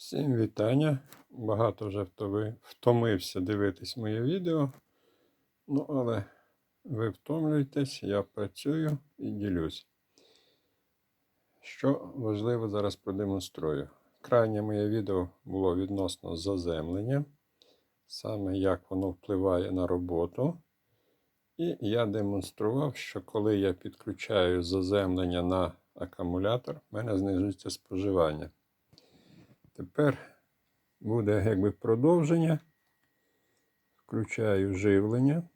Всім вітання. Багато вже втомився дивитись моє відео. Ну, але ви втомлюєтесь, я працюю і ділюсь. Що важливо зараз продемонструю. Крайнє моє відео було відносно заземлення, саме як воно впливає на роботу. І я демонстрував, що коли я підключаю заземлення на акумулятор, в мене знижується споживання. Тепер буде якби продовження. Включаю живлення.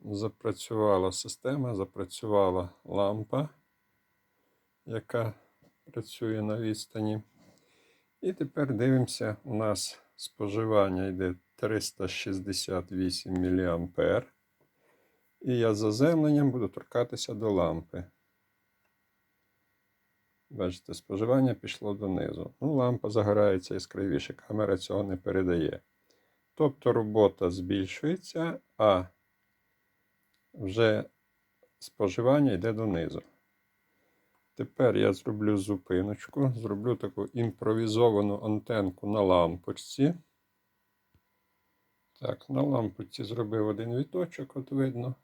Запрацювала система, запрацювала лампа, яка працює на відстані. І тепер дивимося, у нас споживання йде 368 мА. І я заземленням буду торкатися до лампи. Бачите, споживання пішло донизу. Ну, лампа загорається яскравіше, камера цього не передає. Тобто робота збільшується, а вже споживання йде донизу. Тепер я зроблю зупиночку, зроблю таку імпровізовану антенку на лампочці. Так, на лампочці зробив один віточок, от видно.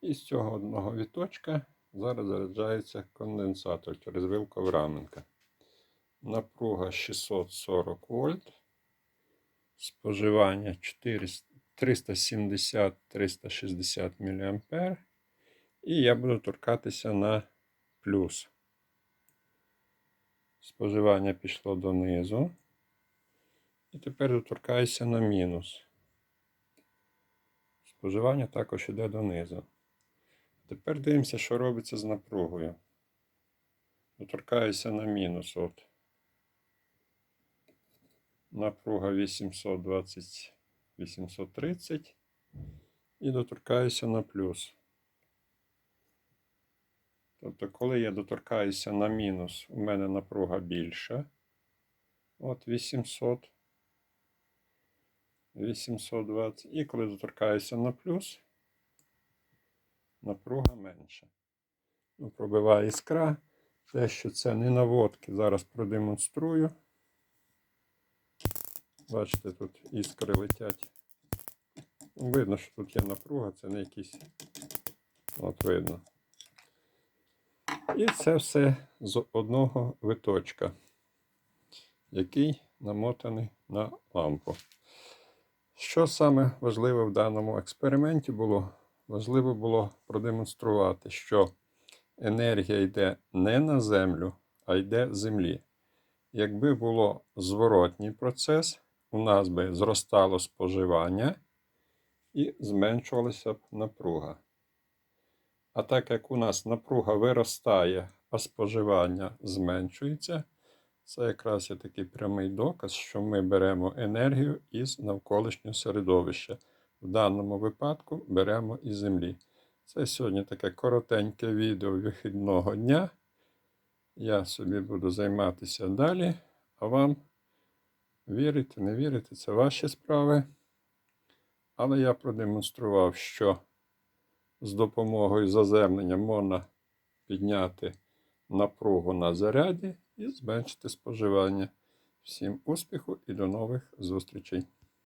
І з цього одного віточка зараз заряджається конденсатор через вилку Раменка. Напруга 640 вольт. Споживання 370-360 мА. І я буду торкатися на плюс. Споживання пішло донизу. І тепер доторкаюся на мінус. Споживання також йде донизу. Тепер дивимося, що робиться з напругою. Доторкаюся на мінус. От. Напруга 820, 830. І доторкаюся на плюс. Тобто, коли я доторкаюся на мінус, у мене напруга більша. От 800. 820. І коли доторкаюся на плюс, напруга менша. Ну, пробиває іскра. Те, що це не наводки, зараз продемонструю. Бачите, тут іскри летять. Видно, що тут є напруга, це не якісь. От видно. І це все з одного виточка, який намотаний на лампу. Що саме важливе в даному експерименті було? Важливо було продемонструвати, що енергія йде не на землю, а йде з землі. Якби було зворотній процес, у нас би зростало споживання і зменшувалася б напруга. А так як у нас напруга виростає, а споживання зменшується, це якраз є такий прямий доказ, що ми беремо енергію із навколишнього середовища. В даному випадку беремо із землі. Це сьогодні таке коротеньке відео вихідного дня. Я собі буду займатися далі, а вам вірити, не вірити, це ваші справи. Але я продемонстрував, що з допомогою заземлення можна підняти напругу на заряді і зменшити споживання. Всім успіху і до нових зустрічей!